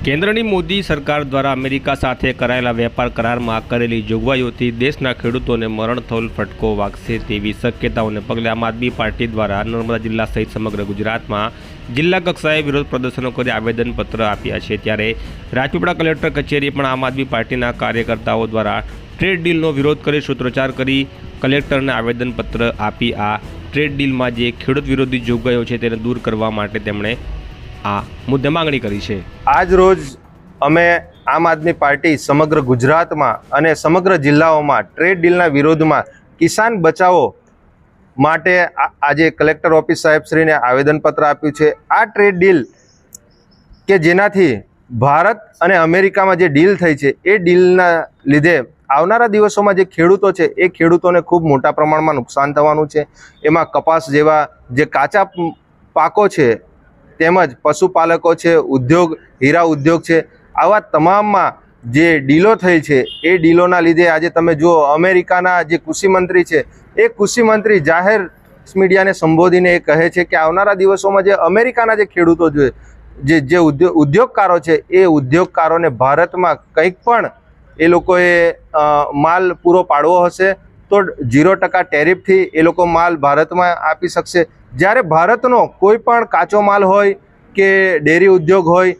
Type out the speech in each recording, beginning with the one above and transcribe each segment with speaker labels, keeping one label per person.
Speaker 1: કેન્દ્રની મોદી સરકાર દ્વારા અમેરિકા સાથે કરાયેલા વેપાર કરારમાં કરેલી જોગવાઈઓથી દેશના ખેડૂતોને મરણથોલ ફટકો વાગશે તેવી શક્યતાઓને પગલે આમ આદમી પાર્ટી દ્વારા નર્મદા જિલ્લા સહિત સમગ્ર ગુજરાતમાં જિલ્લા કક્ષાએ વિરોધ પ્રદર્શનો કરી આવેદનપત્ર આપ્યા છે. ત્યારે રાજપીપળા કલેક્ટર કચેરીએ પણ આમ આદમી પાર્ટીના કાર્યકર્તાઓ દ્વારા ટ્રેડ ડીલનો વિરોધ કરી સૂત્રોચ્ચાર કરી કલેક્ટરને આવેદનપત્ર આપી આ ટ્રેડ ડીલમાં જે ખેડૂત વિરોધી જોગવાઈઓ છે તેને દૂર કરવા માટે તેમણે આ મુદ્દે માંગણી કરી છે.
Speaker 2: આજ રોજ અમે આમ આદમી પાર્ટી સમગ્ર ગુજરાતમાં અને સમગ્ર જિલ્લાઓમાં ટ્રેડ ડીલના વિરોધમાં કિસાન બચાવો માટે આજે કલેક્ટર ઓફિસ સાહેબશ્રીને આવેદનપત્ર આપ્યું છે. આ ટ્રેડ ડીલ કે જેનાથી ભારત અને અમેરિકામાં જે ડીલ થઈ છે, એ ડીલના લીધે આવનારા દિવસોમાં જે ખેડૂતો છે, એ ખેડૂતોને ખૂબ મોટા પ્રમાણમાં નુકસાન થવાનું છે. એમાં કપાસ જેવા જે કાચા પાકો છે તેમજ પશુપાલકો છે, ઉદ્યોગ, હીરા ઉદ્યોગ છે, આવા તમામમાં જે ડીલો થઈ છે, એ ડીલોના લીધે આજે તમે જુઓ, અમેરિકાના જે કૃષિમંત્રી છે, એ કૃષિમંત્રી જાહેર મીડિયાને સંબોધીને એ કહે છે કે આવનારા દિવસોમાં જે અમેરિકાના જે ખેડૂતો છે જે જે ઉદ્યોગ ઉદ્યોગકારો છે, એ ઉદ્યોગકારોને ભારતમાં કંઈક પણ એ લોકોએ માલ પૂરો પાડવો હશે તો ઝીરો ટકા ટેરિફથી એ લોકો માલ ભારતમાં આપી શકશે. જ્યારે ભારતનો કોઈ પણ કાચો માલ હોય કે ડેરી ઉદ્યોગ હોય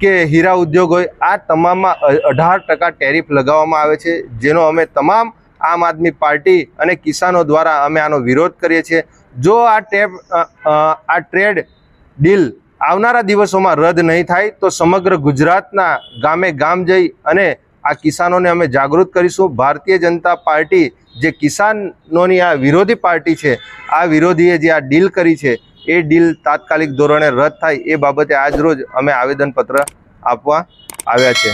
Speaker 2: કે હીરા ઉદ્યોગ હોય, આ તમામમાં અઢાર ટકા ટેરિફ લગાવવામાં આવે છે, જેનો અમે તમામ આમ આદમી પાર્ટી અને કિસાનો દ્વારા અમે આનો વિરોધ કરીએ છીએ. જો આ ટેપ આ ટ્રેડ ડીલ આવનારા દિવસોમાં રદ નહીં થાય, તો સમગ્ર ગુજરાતના ગામે ગામ જઈ અને આ કિસાનોને અમે જાગૃત કરીશું. ભારતીય જનતા પાર્ટી જે કિસાનોની આ વિરોધી પાર્ટી છે, આ વિરોધીએ જે આ ડીલ કરી છે, એ ડીલ તાત્કાલિક ધોરણે રદ થાય એ બાબતે આજરોજ અમે આવેદનપત્ર આપવા આવ્યા છે.